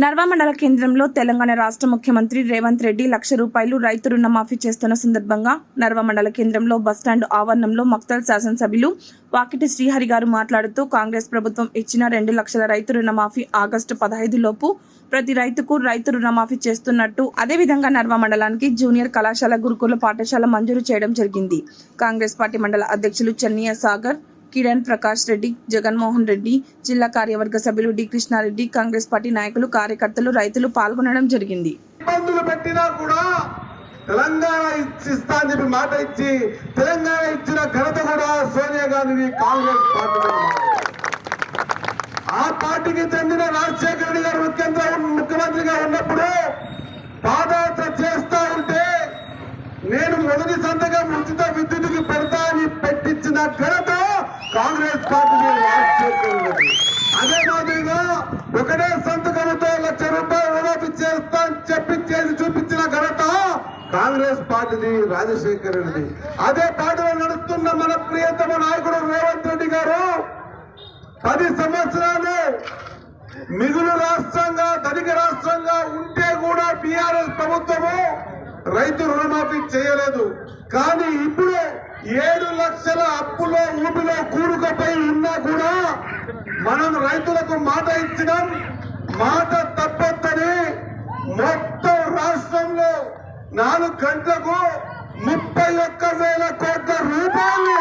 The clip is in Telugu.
నర్వా మండల కేంద్రంలో తెలంగాణ రాష్ట్ర ముఖ్యమంత్రి రేవంత్ రెడ్డి లక్ష రూపాయలు రైతు రుణమాఫీ చేస్తున్న సందర్భంగా నర్వా మండల కేంద్రంలో బస్టాండ్ ఆవరణంలో మక్తల్ శాసనసభ్యులు వాకిటి శ్రీహరి గారు మాట్లాడుతూ కాంగ్రెస్ ప్రభుత్వం ఇచ్చిన రెండు లక్షల రైతు రుణమాఫీ ఆగస్టు పదహైదు లోపు ప్రతి రైతుకు రైతు రుణమాఫీ చేస్తున్నట్టు అదేవిధంగా నర్వా మండలానికి జూనియర్ కళాశాల గురుకుల పాఠశాల మంజూరు చేయడం జరిగింది. కాంగ్రెస్ పార్టీ మండల అధ్యక్షులు చెన్నయ్య సాగర్ కిరణ్ ప్రకాష్ రెడ్డి జగన్మోహన్ రెడ్డి జిల్లా కార్యవర్గ సభ్యులు డి. కృష్ణారెడ్డి కాంగ్రెస్ పార్టీ నాయకులు కార్యకర్తలు రైతులు పాల్గొనడం జరిగింది. ఇబ్బందులు పెట్టినా కూడా తెలంగాణ ఇచ్చిస్తా అని చెప్పి మాట ఇచ్చి తెలంగాణ ఇచ్చిన ఘనత కూడా సోనియా గాంధీ కాంగ్రెస్ పార్టీ ఆ పార్టీకి చెందిన రాజశేఖర రెడ్డి గారు ముఖ్యంగా ముఖ్యమంత్రిగా ఉన్నప్పుడు పాదయాత్ర చేస్తా ఉంటే నేను మొదటి సంతకం ఉచిత విద్యుత్కి పెడతా అని పెట్టించిన ఘనత కాంగ్రెస్ పార్టీ రాజశేఖర రెడ్డి అదే మాదిరిగా ఒకటే సంతకంతో లక్ష రూపాయలు రుణమాఫీ చేస్తా అని చెప్పి చేసి చూపించిన ఘనత కాంగ్రెస్ పార్టీది రాజశేఖర్ రెడ్డి అదే పార్టీలో నడుస్తున్న మన ప్రియతమ నాయకుడు రేవంత్ రెడ్డి గారు పది సంవత్సరాలు మిగులు రాష్ట్రంగా ధనిక రాష్ట్రంగా ఉంటే కూడా బీఆర్ఎస్ ప్రభుత్వము రైతు రుణమాఫీ చేయలేదు. కానీ ఇప్పుడు ఏడు లక్షల అప్పులో ఊపిలో కూడుకపై ఉన్నా కూడా మనం రైతులకు మాట ఇచ్చినాం. నాలుగు గంటలకు ముప్పై ఒక్క వేల కోట్ల రూపాయలు.